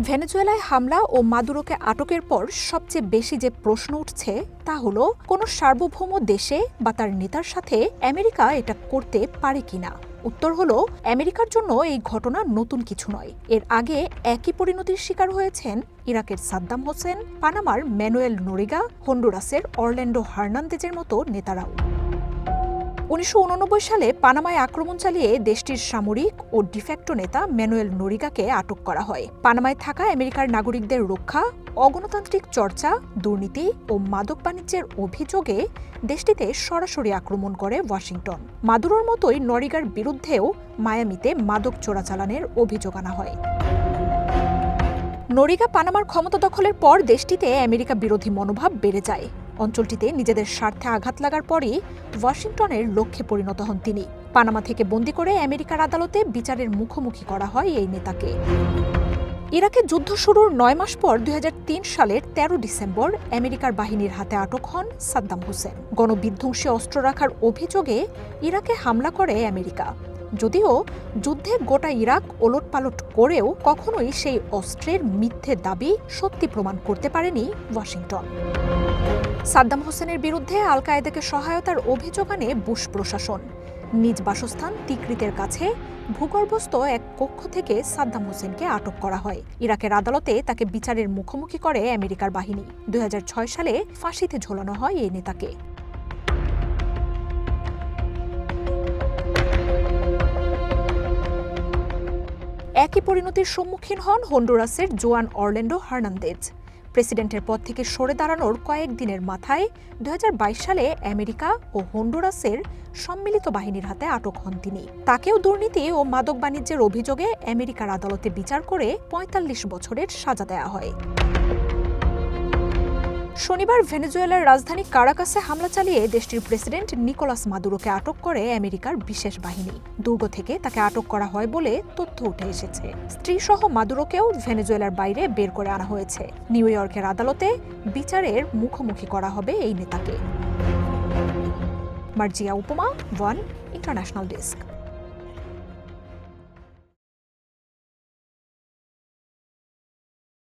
ভেনেজুয়েলায় হামলা ও মাদুরোকে আটকের পর সবচেয়ে বেশি যে প্রশ্ন উঠছে তা হলো, কোনো সার্বভৌম দেশে বা তার নেতার সাথে আমেরিকা এটা করতে পারে কিনা? উত্তর হলো, আমেরিকার জন্য এই ঘটনা নতুন কিছু নয়। এর আগে একই পরিণতির শিকার হয়েছেন ইরাকের সাদ্দাম হোসেন, পানামার ম্যানুয়েল নোরিগা, হন্ডুরাসের অরল্যান্ডো হার্নান্দেজের মতো নেতারাও। উনিশশো উননব্বই সালে পানামায় আক্রমণ চালিয়ে দেশটির সামরিক ও ডিফ্যাক্টো নেতা ম্যানুয়েল নরিগাকে আটক করা হয়। পানামায় থাকা আমেরিকার নাগরিকদের রক্ষা, অগণতান্ত্রিক চর্চা, দুর্নীতি ও মাদক বাণিজ্যের অভিযোগে দেশটিতে সরাসরি আক্রমণ করে ওয়াশিংটন। মাদুরোর মতোই নরিগার বিরুদ্ধেও মায়ামিতে মাদক চোরাচালানের অভিযোগ আনা হয়। নরিগা পানামার ক্ষমতা দখলের পর দেশটিতে আমেরিকা বিরোধী মনোভাব বেড়ে যায়। অঞ্চলটিতে নিজেদের স্বার্থে আঘাত লাগার পরই ওয়াশিংটনের লক্ষ্যে পরিণত হন তিনি। পানামা থেকে বন্দি করে আমেরিকার আদালতে বিচারের মুখোমুখি করা হয় এই নেতাকে। ইরাকে যুদ্ধ শুরুর নয় মাস পর দুই হাজার তিন সালের ১৩ ডিসেম্বর আমেরিকার বাহিনীর হাতে আটক হন সাদ্দাম হোসেন। গণবিধ্বংসী অস্ত্র রাখার অভিযোগে ইরাকে হামলা করে আমেরিকা। যদিও যুদ্ধে গোটা ইরাক ওলটপালট করেও কখনোই সেই অস্ত্রের মিথ্যে দাবি সত্যি প্রমাণ করতে পারেনি ওয়াশিংটন। সাদ্দাম হোসেনের বিরুদ্ধে আল কায়েদাকে সহায়তার অভিযোগ আনে বুশ প্রশাসন। নিজ বাসস্থান তিকৃতের কাছে ভূগর্ভস্থ এক কক্ষ থেকে সাদ্দাম হোসেনকে আটক করা হয়। ইরাকের আদালতে তাকে বিচারের মুখোমুখি করে আমেরিকার বাহিনী। দুই হাজার ছয় সালে ফাঁসিতে ঝোলানো হয় এই নেতাকে। একই পরিণতির সম্মুখীন হন হন্ডুরাসের জোয়ান অরল্যান্ডো হার্নান্দেজ। প্রেসিডেন্টের পদ থেকে সরে দাঁড়ানোর কয়েকদিনের মাথায় দু হাজার বাইশ সালে আমেরিকা ও হন্ডুরাসের সম্মিলিত বাহিনীর হাতে আটক হন তিনি। তাকেও দুর্নীতি ও মাদক বাণিজ্যের অভিযোগে আমেরিকার আদালতে বিচার করে ৪৫ বছরের সাজা দেয়া হয়। শনিবার ভেনেজুয়েলার রাজধানী কারাকাসে হামলা চালিয়ে দেশটির প্রেসিডেন্ট নিকোলাস মাদুরোকে আটক করে আমেরিকার বিশেষ বাহিনী। দুর্গ থেকে তাকে আটক করা হয় বলে তথ্য উঠে এসেছে। স্ত্রীসহ মাদুরোকেও ভেনেজুয়েলার বাইরে বের করে আনা হয়েছে। নিউ ইয়র্কের আদালতে বিচারের মুখোমুখি করা হবে এই নেতাকে। মার্জিয়া উপমা, ওয়ান ইন্টারন্যাশনাল ডেস্ক।